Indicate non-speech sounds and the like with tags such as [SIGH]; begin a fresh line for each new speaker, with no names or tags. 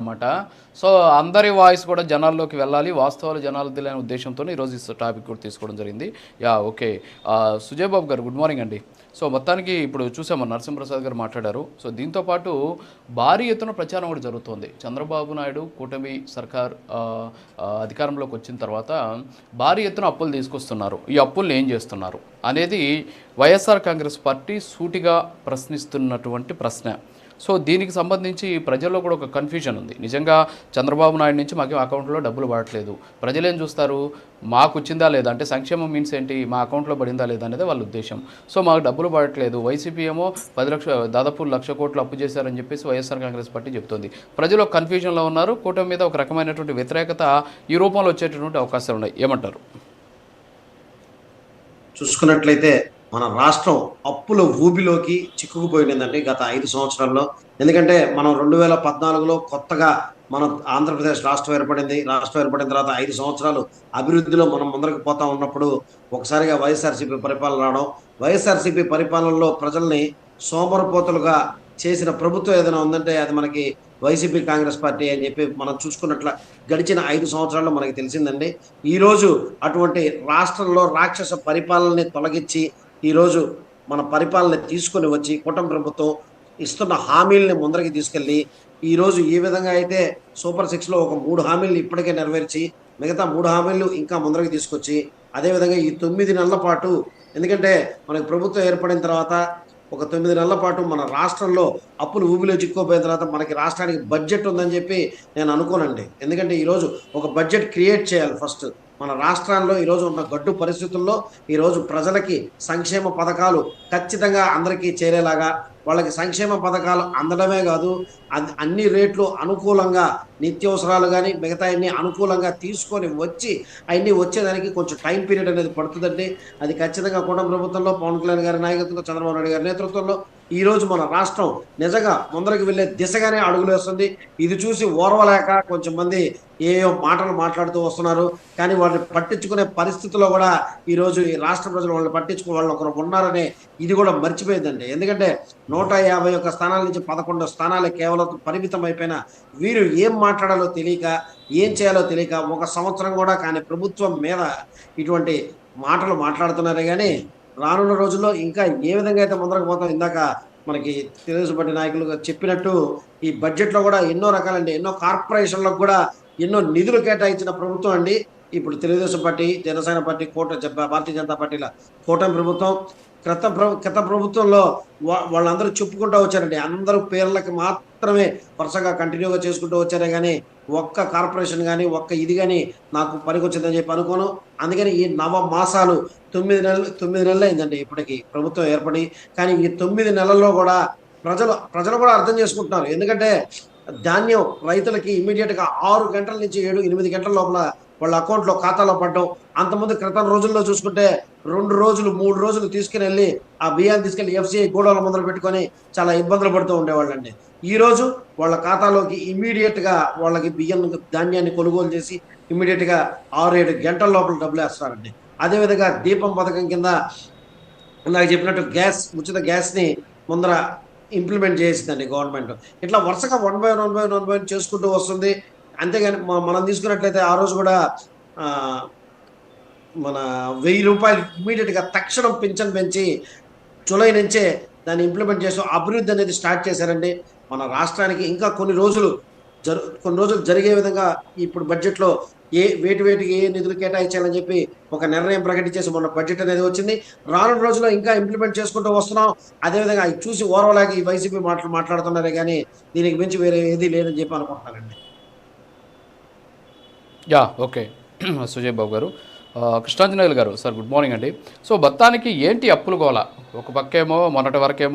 అనమాట సో అందరి వాయిస్ కూడా జనాల్లోకి వెళ్ళాలి. వాస్తవాలు జనాలు తెలియని ఉద్దేశంతో ఈరోజు ఈ టాపిక్ కూడా తీసుకోవడం జరిగింది. Yeah okay. ఆ, సుజయ్ బాబు గారు గుడ్ మార్నింగ్ అండి. సో మొత్తానికి ఇప్పుడు చూసాము నరసింహప్రసాద్ గారు మాట్లాడారు. సో దీంతో పాటు భారీ ఎత్తున ప్రచారం కూడా జరుగుతోంది. చంద్రబాబు నాయుడు కూటమి సర్కార్ అధికారంలోకి వచ్చిన తర్వాత భారీ ఎత్తున అప్పులు తీసుకొస్తున్నారు. ఈ అప్పుల్ని ఏం చేస్తున్నారు? అనేది వైఎస్ఆర్ కాంగ్రెస్ పార్టీ సూటిగా ప్రశ్నిస్తున్నటువంటి ప్రశ్న. సో దీనికి సంబంధించి ప్రజల్లో కూడా ఒక కన్ఫ్యూజన్ ఉంది. నిజంగా చంద్రబాబు నాయుడు నుంచి మాకు అకౌంట్లో డబ్బులు పడట్లేదు. ప్రజలు ఏం చూస్తారు? మాకు వచ్చిందా లేదా? అంటే సంక్షేమం మీన్స్ ఏంటి? మా అకౌంట్లో పడిందా లేదా అనేది వాళ్ళ ఉద్దేశం. సో మాకు డబ్బులు పడట్లేదు. వైసీపీ ఏమో పది లక్ష దాదాపు లక్ష కోట్లు అప్పు చేశారని చెప్పేసి వైఎస్ఆర్ కాంగ్రెస్ పార్టీ చెప్తుంది. ప్రజలు కన్ఫ్యూజన్లో ఉన్నారు. కూటమి మీద ఒక రకమైనటువంటి వ్యతిరేకత ఈ రూపంలో వచ్చేటటువంటి అవకాశాలు ఉన్నాయి. ఏమంటారు?
చూసుకున్నట్లయితే మన రాష్ట్రం అప్పుల ఊబిలోకి చిక్కుకుపోయిందండి గత ఐదు సంవత్సరాల్లో. ఎందుకంటే మనం రెండు వేల పద్నాలుగులో కొత్తగా మన ఆంధ్రప్రదేశ్ రాష్ట్రం ఏర్పడింది. రాష్ట్రం ఏర్పడిన తర్వాత ఐదు సంవత్సరాలు అభివృద్ధిలో మనం ముందరకు పోతా ఉన్నప్పుడు ఒకసారిగా వైఎస్ఆర్సీపీ పరిపాలన రావడం వైఎస్ఆర్సీపీ పరిపాలనలో ప్రజల్ని సోమరపోతలుగా చేసిన ప్రభుత్వం ఏదైనా ఉందంటే అది మనకి వైసీపీ కాంగ్రెస్ పార్టీ అని చెప్పి మనం చూసుకున్నట్ల గడిచిన ఐదు సంవత్సరాల్లో మనకి తెలిసిందండి. ఈరోజు అటువంటి రాష్ట్రంలో రాక్షస పరిపాలనని తొలగించి ఈరోజు మన పరిపాలన తీసుకొని వచ్చి కూటమి ప్రభుత్వం ఇస్తున్న హామీల్ని ముందరికి తీసుకెళ్ళి ఈరోజు ఈ విధంగా అయితే సూపర్ సిక్స్లో ఒక మూడు హామీలు ఇప్పటికే నెరవేర్చి మిగతా మూడు హామీలు ఇంకా ముందరికి తీసుకొచ్చి అదేవిధంగా ఈ తొమ్మిది నెలల పాటు ఎందుకంటే మనకి ప్రభుత్వం ఏర్పడిన తర్వాత ఒక తొమ్మిది నెలల పాటు మన రాష్ట్రంలో అప్పులు ఊబిలో చిక్కుపోయిన తర్వాత మనకి రాష్ట్రానికి బడ్జెట్ ఉందని చెప్పి నేను అనుకోనండి. ఎందుకంటే ఈరోజు ఒక బడ్జెట్ క్రియేట్ చేయాలి ఫస్ట్. మన రాష్ట్రాల్లో ఈరోజు ఉన్న గడ్డు పరిస్థితుల్లో ఈరోజు ప్రజలకి సంక్షేమ పథకాలు ఖచ్చితంగా అందరికీ చేరేలాగా వాళ్ళకి సంక్షేమ పథకాలు అందడమే కాదు అన్ని రేట్లు అనుకూలంగా నిత్యావసరాలు కానీ మిగతా అన్ని అనుకూలంగా తీసుకొని వచ్చి అవన్నీ వచ్చేదానికి కొంచెం టైం పీరియడ్ అనేది పడుతుందండి. అది ఖచ్చితంగా కూడా ప్రభుత్వంలో పవన్ కళ్యాణ్ గారి నాయకత్వంలో చంద్రబాబు నాయుడు గారి నేతృత్వంలో ఈరోజు మన రాష్ట్రం నిజంగా ముందరికి వెళ్ళే దిశగానే అడుగులు వేస్తుంది. ఇది చూసి ఓర్వలేక కొంచెం మంది ఏయో మాటలు మాట్లాడుతూ వస్తున్నారు. కానీ వాళ్ళని పట్టించుకునే పరిస్థితిలో కూడా ఈరోజు ఈ రాష్ట్ర ప్రజలు వాళ్ళని పట్టించుకుని వాళ్ళు ఒకరు ఉన్నారనే ఇది కూడా మర్చిపోయిందండి. ఎందుకంటే నూట యాభై ఒక్క స్థానాల నుంచి పదకొండు స్థానాలు కేవలం పరిమితం అయిపోయిన వీరు ఏం మాట్లాడాలో తెలియక ఏం చేయాలో తెలియక ఒక సంవత్సరం కూడా కానీ ప్రభుత్వం మీద ఇటువంటి మాటలు మాట్లాడుతున్నారే కానీ రానున్న రోజుల్లో ఇంకా ఏ విధంగా అయితే ముందరకు పోతాం ఇందాక మనకి తెలుగుదేశం పార్టీ నాయకులు చెప్పినట్టు ఈ బడ్జెట్లో కూడా ఎన్నో రకాలండి ఎన్నో కార్పొరేషన్లకు కూడా ఎన్నో నిధులు కేటాయించిన ప్రభుత్వం అండి. ఇప్పుడు తెలుగుదేశం పార్టీ జనసేన పార్టీ కోట భారతీయ జనతా పార్టీల కూటమి ప్రభుత్వం. క్రత ప్రభు ప్రభుత్వంలో వా- వాళ్ళందరూ చెప్పుకుంటూ వచ్చారండి. అందరూ పేర్లకు మాత్రమే వరుసగా కంటిన్యూగా చేసుకుంటూ వచ్చారే కానీ ఒక్క కార్పొరేషన్ కానీ ఒక్క ఇది కానీ నాకు పనికొచ్చిందని చెప్పి అనుకోను. అందుకని ఈ నవ మాసాలు తొమ్మిది నెలలు తొమ్మిది నెలలు అయిందండి ఇప్పటికి ప్రభుత్వం ఏర్పడి. కానీ ఈ తొమ్మిది నెలల్లో కూడా ప్రజలు ప్రజలు కూడా అర్థం చేసుకుంటున్నారు. ఎందుకంటే ధాన్యం రైతులకి ఇమీడియట్గా ఆరు గంటల నుంచి ఏడు ఎనిమిది గంటల లోపల వాళ్ళ అకౌంట్లో ఖాతాలో పడ్డం అంతమంది క్రితం రోజుల్లో చూసుకుంటే రెండు రోజులు మూడు రోజులు తీసుకుని వెళ్ళి ఆ బియ్యాన్ని తీసుకెళ్ళి ఎఫ్సిఐ గోడౌన్ల ముందర పెట్టుకొని చాలా ఇబ్బందులు పడుతూ ఉండేవాళ్ళండి. ఈ రోజు వాళ్ళ ఖాతాలోకి ఇమీడియట్గా వాళ్ళకి బియ్యం ధాన్యాన్ని కొనుగోలు చేసి ఇమీడియట్గా ఆరు ఏడు గంటల లోపల డబ్బులు వేస్తారండి. అదేవిధంగా దీపం పథకం కింద ఇందాక చెప్పినట్టు గ్యాస్ ఉచిత గ్యాస్ని ముందర ఇంప్లిమెంట్ చేసిందండి గవర్నమెంట్. ఇట్లా వరుసగా one by one by one by చేసుకుంటూ వస్తుంది. అంతేగాని మనం తీసుకున్నట్లయితే ఆ రోజు కూడా మన వెయ్యి రూపాయలు ఇమీడియట్గా తక్షణం పింఛన్ పెంచి జూలై నుంచే దాన్ని ఇంప్లిమెంట్ చేస్తూ అభివృద్ధి అనేది స్టార్ట్ చేశారండి. మన రాష్ట్రానికి ఇంకా కొన్ని రోజులు జరు కొన్ని రోజులు జరిగే విధంగా ఇప్పుడు బడ్జెట్లో ఏ వేటి వేటికి ఏ నిధులు కేటాయించాలని చెప్పి ఒక నిర్ణయం ప్రకటించేసి మొన్న బడ్జెట్ అనేది వచ్చింది. రానున్న రోజుల్లో ఇంకా ఇంప్లిమెంట్ చేసుకుంటూ వస్తున్నాం. అదేవిధంగా చూసి ఓర్వలేక ఈ వైసీపీ మాటలు మాట్లాడుతున్నారే కానీ దీనికి మించి వేరే ఏది లేదని చెప్పి అనుకుంటున్నానండి.
Yeah okay. [CLEARS THROAT] సుజయ్ బాబు గారు. ఆ, కృష్ణాంజనేయులు గారు సార్ గుడ్ మార్నింగ్ అండి. సో బత్తానికి ఏంటి అప్పులు గోల? ఒక పక్కేమో మొన్నటి వరకేమో